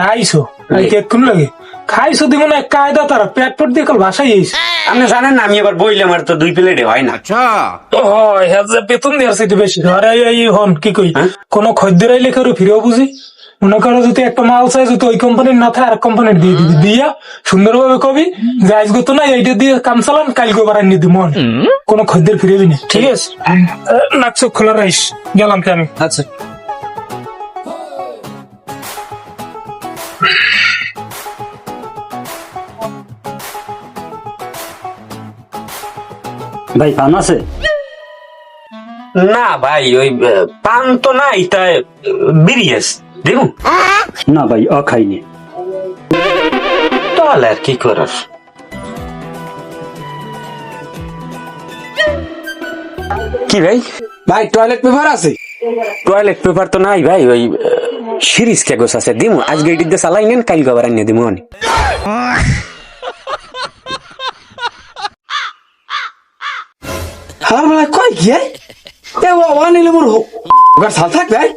ঢাইশো cake কোন লাগে খাইছো দিব না কায়দা তারা পেট পেট দিয়ে কাল ভাষাই আইস। আপনি জানেন না আমি এবার বইলে আমার তো দুই প্লেটে হয় না। হয় হ্যাঁ বেতন দেওয়ার বেশি। আরে এই এই হন কি কই? কোন খদ্দের আইলে কেউ ফিরেও বুঝি? মনে করো যদি একটা মাল চাই যদি ওই কোম্পানির না থাকে আর কোম্পানির দিয়ে দিবি। দিয়া সুন্দরভাবে কবি যে আজকে তো না এইটা দিয়ে কাম চালান কালকে বাড়াই নিয়ে দিব কোন খদ্দের ফিরে দিনি ঠিক আছে? নাক চোখ খোলা রাইস গেলাম কি আমি? আচ্ছা। ভাই পান আছে? না ভাই ওই পান তো নাই তাই বিরিয়াস দেখুন। না ভাই অ খাইনি। তাহলে আর কি করার। কি ভাই? ভাই টয়লেট পেপার আছে? টয়লেট পেপার তো নাই ভাই ওই সিরিজ কাগজ আছে দিমু। আজকে এটি দিয়ে চালাই নেন কালকে আবার আনিয়ে দিমু অনেক হ্যাঁ মানে কয় কি এ ও আনিলে মোর ওগার সাল থাক ভাই